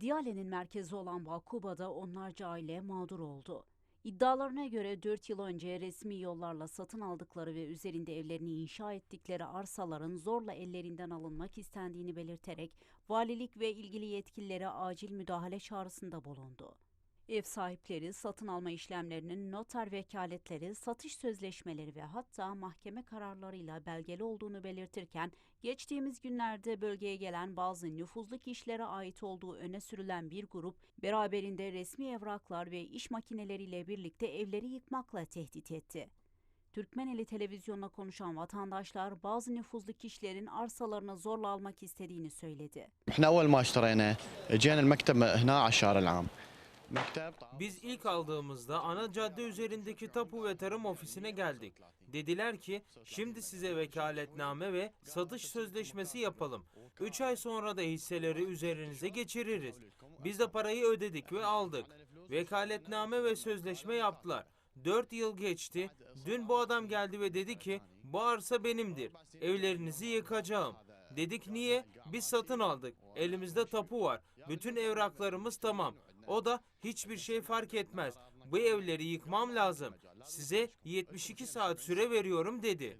Diyale'nin merkezi olan Balkuba'da onlarca aile mağdur oldu. İddialarına göre 4 yıl önce resmi yollarla satın aldıkları ve üzerinde evlerini inşa ettikleri arsaların zorla ellerinden alınmak istendiğini belirterek valilik ve ilgili yetkililere acil müdahale çağrısında bulundu. Ev sahipleri satın alma işlemlerinin noter vekaletleri, satış sözleşmeleri ve hatta mahkeme kararlarıyla belgeli olduğunu belirtirken geçtiğimiz günlerde bölgeye gelen bazı nüfuzlu kişilere ait olduğu öne sürülen bir grup beraberinde resmi evraklar ve iş makineleriyle birlikte evleri yıkmakla tehdit etti. Türkmeneli televizyonuna konuşan vatandaşlar bazı nüfuzlu kişilerin arsalarını zorla almak istediğini söyledi. احنا اول ما اشترينا اجينا المكتب هنا على الشارع العام مكتب biz ilk aldığımızda ana cadde üzerindeki tapu ve tarım ofisine geldik. Dediler ki şimdi size vekaletname ve satış sözleşmesi yapalım. 3 ay sonra da hisseleri üzerinize geçiririz. Biz de parayı ödedik ve aldık. Vekaletname ve sözleşme yaptılar. 4 yıl geçti. Dün bu adam geldi ve dedi ki bu arsa benimdir. Evlerinizi yıkacağım. Dedik niye? Biz satın aldık. Elimizde tapu var. Bütün evraklarımız tamam. O da hiçbir şey fark etmez. Bu evleri yıkmam lazım. Size 72 saat süre veriyorum dedi.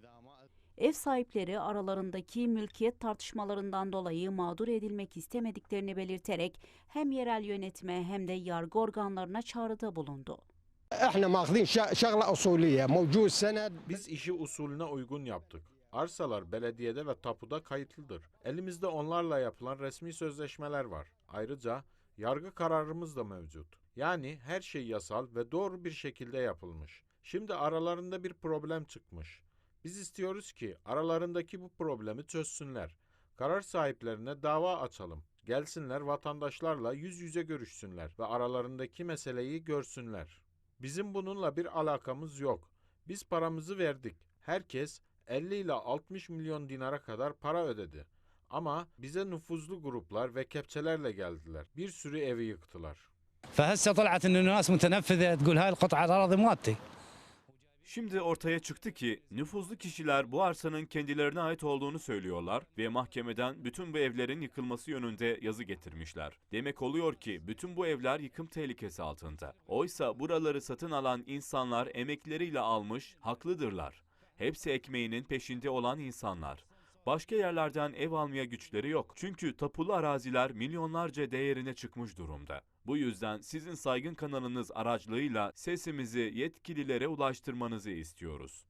Ev sahipleri aralarındaki mülkiyet tartışmalarından dolayı mağdur edilmek istemediklerini belirterek hem yerel yönetime hem de yargı organlarına çağrıda bulundu. Biz işi usulüne uygun yaptık. Arsalar belediyede ve tapuda kayıtlıdır. Elimizde onlarla yapılan resmi sözleşmeler var. Ayrıca yargı kararımız da mevcut. Yani her şey yasal ve doğru bir şekilde yapılmış. Şimdi aralarında bir problem çıkmış. Biz istiyoruz ki aralarındaki bu problemi çözsünler. Karar sahiplerine dava açalım. Gelsinler vatandaşlarla yüz yüze görüşsünler ve aralarındaki meseleyi görsünler. Bizim bununla bir alakamız yok. Biz paramızı verdik. Herkes 50 ile 60 milyon dinara kadar para ödedi. Ama bize nüfuzlu gruplar ve kepçelerle geldiler. Bir sürü evi yıktılar. فهسه طلعت انه ناس متنفذه تقول هاي القطعه الاراضي مالتي Şimdi ortaya çıktı ki nüfuzlu kişiler bu arsanın kendilerine ait olduğunu söylüyorlar ve mahkemeden bütün bu evlerin yıkılması yönünde yazı getirmişler. Demek oluyor ki bütün bu evler yıkım tehlikesi altında. Oysa buraları satın alan insanlar emekleriyle almış, haklıdırlar. Hepsi ekmeğinin peşinde olan insanlar. Başka yerlerden ev almaya güçleri yok. Çünkü tapulu araziler milyonlarca değerine çıkmış durumda. Bu yüzden sizin saygın kanalınız aracılığıyla sesimizi yetkililere ulaştırmanızı istiyoruz.